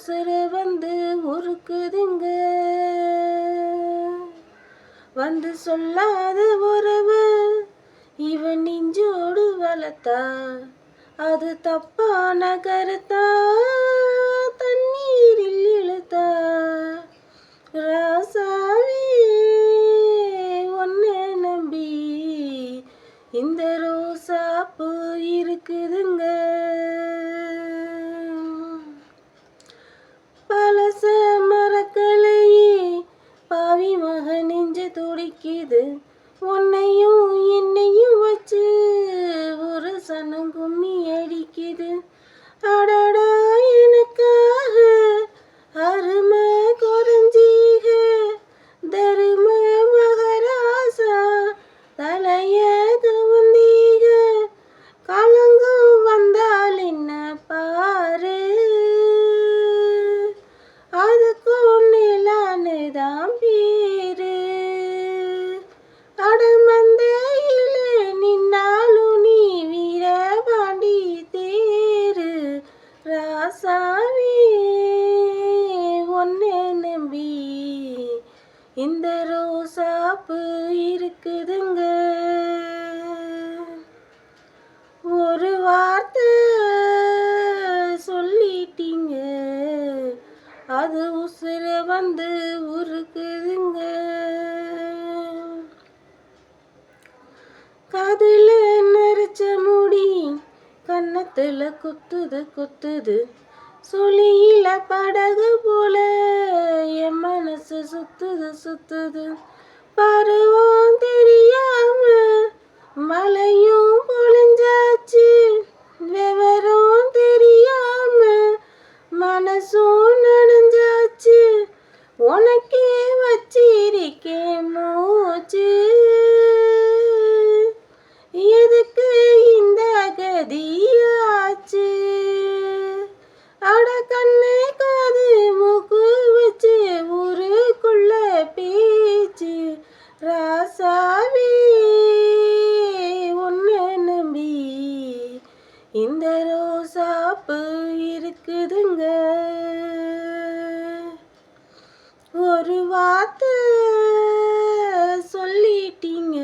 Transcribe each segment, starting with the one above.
உசுறு வந்து உருக்குதுங்க. வந்து சொல்லாத உறவு இவன் நெஞ்சோடு வளர்த்தா அது தப்பான கருத்தா தண்ணீரில் இழுத்தா. ராசாவே ஒன்ன நம்பி இந்த ரோசாப்பு இருக்குதுங்க. துடிக்குது உன்னையும் ராசாவே ஒன்ன நம்பி இந்த ரோசாப்பு இருக்குதுங்க. ஒரு வார்த்தை சொல்லிட்டீங்க அது உசுர வந்து காத்துல குத்துது குத்துது. சுழியில படகு போல என் மனசு சுத்துது சுத்துது. பருவம் தெரியாம மலையும் இந்த ரோசாப்பு இருக்குதுங்க. ஒரு வார்த்தை சொல்லிட்டீங்க.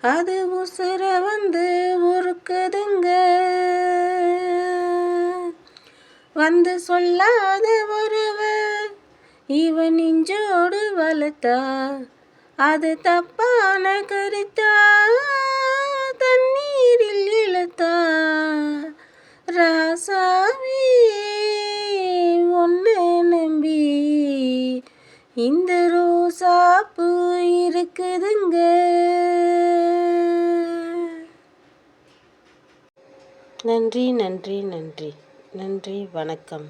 அது உசுர வந்து உருக்குதுங்க. வந்து சொல்லாத ஒருவ இவன் நெஞ்சோடு வளர்த்தா அது தப்பான கருத்தா? தண்ணீரில் இழுத்தா ராசாவே ஒன்ன நம்பி இந்த ரோசாப்பு இருக்குதுங்க. நன்றி நன்றி நன்றி. நன்றி வணக்கம்.